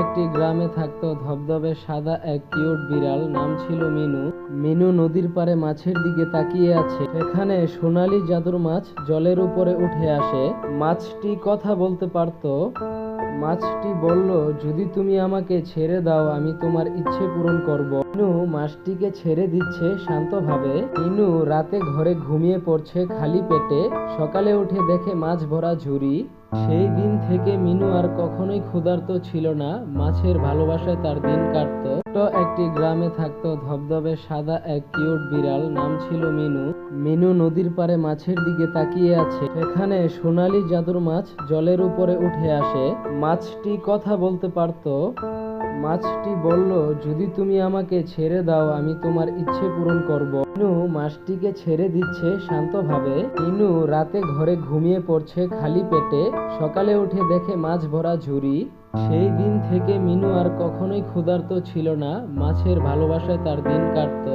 একটি গ্রামে থাকতো ধবধবে সাদা এক কিউট বিড়াল, নাম ছিল মিনু। মিনু নদীর পারে মাছের দিকে তাকিয়ে আছে। সেখানে সোনালী জাদুর মাছ জলের উপরে উঠে আসে। মাছটি কথা বলতে পারতো মাছটি বলল, যদি তুমি আমাকে ছেড়ে দাও, আমি তোমার ইচ্ছে পূরণ করব। ইনু মাছটিকে ছেড়ে দিচ্ছে শান্তভাবে। ইনু রাতে ঘরে ঘুমিয়ে পড়ছে খালি পেটে। সকালে উঠে দেখে মাছ ভরা ঝুড়ি। সেই দিন থেকে মিনু আর কখনোই ক্ষুধার্ত ছিল না। মাছের ভালোবাসায় তার দিন কাটত। একটি গ্রামে থাকতো ধবধবে সাদা এক কিউট বিড়াল, নাম ছিল মিনু। মিনু নদীর পাড়ে মাছের দিকে তাকিয়ে আছে। সেখানে সোনালী জাদুর মাছ জলের উপরে উঠে আসে। মাছটি কথা বলতে পারতো। মাছটি বলল, যদি তুমি আমাকে ছেড়ে দাও, আমি তোমার ইচ্ছে পূরণ করব। মিনু মাছটিকে ছেড়ে দিচ্ছে শান্তভাবে। মিনু রাতে ঘরে ঘুমিয়ে পড়ছে খালি পেটে। সকালে উঠে দেখে মাছ ভরা ঝুড়ি। সেই দিন থেকে মিনু আর কখনোই ক্ষুধার্ত ছিল না। মাছের ভালোবাসায় তার দিন কাটতো।